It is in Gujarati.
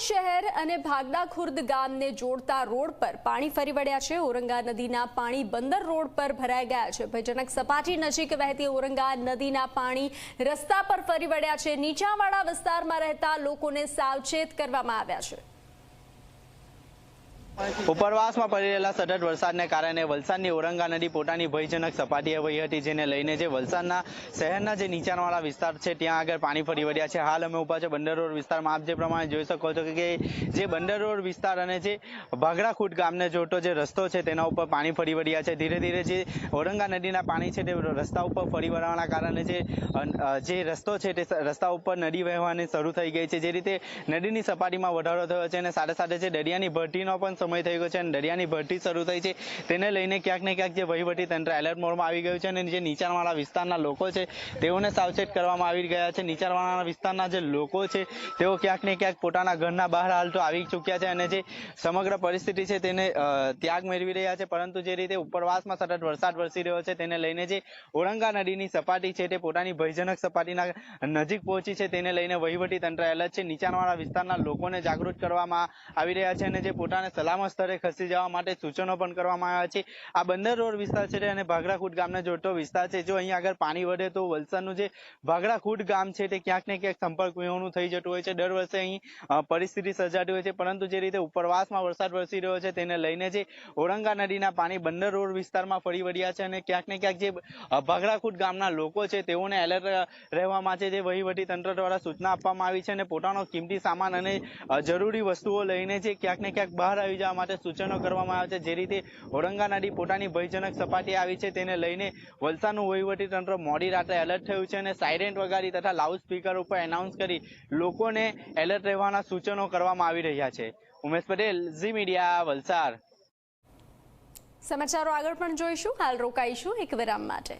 શહેર અને ભાગડા ખુર્દ ગામને જોડતા રોડ પર પાણી ફરી વળ્યા છે. ઓરંગા નદીના પાણી બંદર રોડ પર ભરાઈ ગયા છે. ભયજનક સપાટી નજીક વહેતી ઓરંગા નદીના પાણી રસ્તા પર ફરી વળ્યા છે. નીચાવાળા વિસ્તારમાં રહેતા લોકોને સાવચેત કરવામાં આવ્યા છે. ઉપરવાસમાં પડી રહેલા સતત વરસાદને કારણે વલસાડની ઓરંગા નદી પોતાની ભયજનક સપાટીએ વહી હતી, જેને લઈને જે વલસાડના શહેરના જે નીચાણવાળા વિસ્તાર છે, ત્યાં આગળ પાણી ફરી વળ્યા છે. હાલ અમે ઊભા છે બંદર રોડ વિસ્તારમાં. આપ જે પ્રમાણે જોઈ શકો છો કે જે બંદર રોડ વિસ્તાર અને જે ભાગડાખૂટ ગામને જોડતો જે રસ્તો છે, તેના ઉપર પાણી ફરી વળ્યા છે. ધીરે ધીરે જે ઓરંગા નદીના પાણી છે, તે રસ્તા ઉપર ફરી વળવાના કારણે જે જે રસ્તો છે, તે રસ્તા ઉપર નદી વહેવાની શરૂ થઈ ગઈ છે. જે રીતે નદીની સપાટીમાં વધારો થયો છે અને સાથે સાથે જે દરિયાની ભરતીનો પણ સમય થઈ ગયો છે અને દરિયાની ભરતી શરૂ થઈ છે. તેને લઈને ક્યાંક ને ક્યાંક જે વહીવટી તંત્ર એલર્ટ મોડમાં આવી ગયું છે અને જે નીચાણવાળા વિસ્તારના લોકો છે, તેઓને સાવચેત કરવામાં આવી ગયા છે. નીચાણવાળા વિસ્તારના જે લોકો છે, તેઓ ક્યાંક ને ક્યાંક પોતાના ઘરના બહાર હાલ તો આવી ચૂક્યા છે અને જે સમગ્ર પરિસ્થિતિ છે તેને ત્યાગ મેળવી રહ્યા છે. પરંતુ જે રીતે ઉપરવાસમાં સતત વરસાદ વરસી રહ્યો છે, તેને લઈને જે ઓરંગા નદીની સપાટી છે, તે પોતાની ભયજનક સપાટીના નજીક પહોંચી છે, તેને લઈને વહીવટી તંત્ર એલર્ટ છે. નીચાણવાળા વિસ્તારના લોકોને જાગૃત કરવામાં આવી રહ્યા છે અને જે પોતાને સલામત સ્થળે ખસી જવા માટે સૂચનો પણ કરવામાં આવ્યા છે. આ બંદર રોડ વિસ્તાર છે અને ભાગરાખૂટ ગામને જોડતો વિસ્તાર છે. જો અહીં આગળ પાણી વધે તો વલસાડનું જે ભાગરાખૂટ ગામ છે તે ક્યાંક ને ક્યાંક સંપર્ક વિહોણું થઈ જતું હોય છે. દર વર્ષે અહીં પરિસ્થિતિ સર્જાતી હોય છે, પરંતુ જે રીતે ઉપરવાસમાં વરસાદ વરસી રહ્યો છે તેને લઈને જે ઓરંગા નદીના પાણી બંદર રોડ વિસ્તારમાં ફરી વળ્યા છે અને ક્યાંક ને ક્યાંક જે ભાગરાખૂટ ગામના લોકો છે તેઓને એલર્ટ રહેવા માટે જે વહીવટી તંત્ર દ્વારા સૂચના આપવામાં આવી છે અને પોતાનો કિંમતી સામાન અને જરૂરી વસ્તુઓ લઈને જે ક્યાંક ને ક્યાંક બહાર આવી જવા માટે સૂચનો કરવામાં આવે છે. જે રીતે ઓરંગા પોતાની ભયજનક સપાટી આવી છે, તેને લઈને વલસાડનું તંત્ર મોડી રાત્રે એલર્ટ થયું છે અને સાયરેન્ટ વગાડી તથા લાઉડ સ્પીકર ઉપર એનાઉન્સ કરી લોકોને એલર્ટ રહેવાના સૂચનો કરવામાં આવી રહ્યા છે. ઉમેશ પટેલ, ઝી મીડિયા, વલસાડ. સમાચારો આગળ પણ જોઈશું. હાલ રોકાઈશું એક વિરામ માટે.